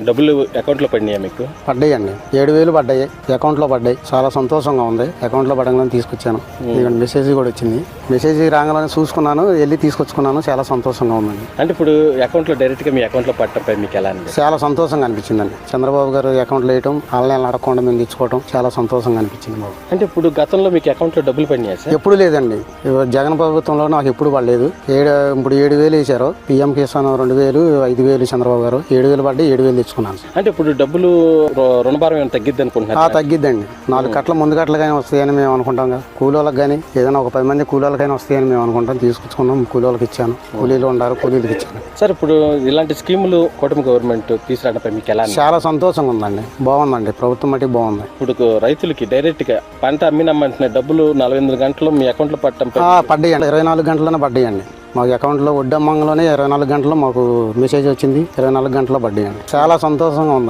డబ్బులు అకౌంట్లో పడినాయా మీకు? పడ్డాయండి. ఏడు వేలు పడ్డాయి. అకౌంట్లో పడ్డాయి. చాలా సంతోషంగా ఉంది. అకౌంట్లో పడగానే తీసుకొచ్చాను. ఇదిగోండి మెసేజ్ కూడా వచ్చింది. మెసేజ్ రాగానే చూసుకున్నాను వెళ్ళి తీసుకొచ్చుకున్నాను. చాలా సంతోషంగా ఉందండి. అంటే ఇప్పుడు అకౌంట్లో డైరెక్ట్గా మీ అకౌంట్లో పట్టడంపై మీకు ఎలా చాలా సంతోషంగా అనిపించిందండి. చంద్రబాబు గారు అకౌంట్లో వేయటం వాళ్ళని అడగకుండా మేము తెచ్చుకోవడం చాలా సంతోషంగా అనిపించింది బాబు అంటే ఇప్పుడు గతంలో మీకు అకౌంట్లో డబ్బులు పడినాయా సార్? ఎప్పుడు లేదండి. జగన్ ప్రభుత్వంలో నాకు ఎప్పుడు పడలేదు. ఏడు ఇప్పుడు ఏడు వేలు వేశారు. పిఎం కిసాన్ రెండు వేలు ఐదు వేలు చంద్రబాబు గారు. ఏడు వేలు పడ్డాయి ఏడు వేలు తెచ్చుకున్నాను అంటే ఇప్పుడు డబ్బులు రుణభారం ఏమైనా తగ్గిద్ది ఆ, అనుకుంటున్నారు తగ్గిద్దండి. నాలుగు కట్ల ముందు కట్టలుగానే వస్తాయని మేము అనుకుంటాం కదా. కూలీలకు కానీ ఏదైనా ఒక పది మంది కూలీలకైనా వస్తాయని మేము అనుకుంటాం. తీసుకొచ్చుకున్నాం కూలీలకు ఇచ్చాను. కూలీలు ఉండారు కూలీలకు ఇచ్చాను. సార్ ఇప్పుడు ఇలాంటి స్కీములు కూటమి గవర్నమెంట్ తీసుకురావడంపై మీకు ఎలా? చాలా సంతోషంగా ఉందండి. బాగుందండి. ప్రభుత్వం మట్టి బాగుంది. ఇప్పుడు రైతులకి డైరెక్ట్గా పంట అమ్మినమ్మంటున్న డబ్బులు నలభై ఎనిమిది గంటలు మీ అకౌంట్లో పట్టడంపై ఆ, పడ్డాయండి. ఇరవై నాలుగు గంటల్లోనే పడ్డాయండి. మాకు అకౌంట్లో వడ్డమ్మంగంలోనే ఇరవై నాలుగు గంటలు మాకు మెసేజ్ వచ్చింది. ఇరవై నాలుగు గంటల్లో పడ్డాయండి. చాలా సంతోషంగా ఉంది.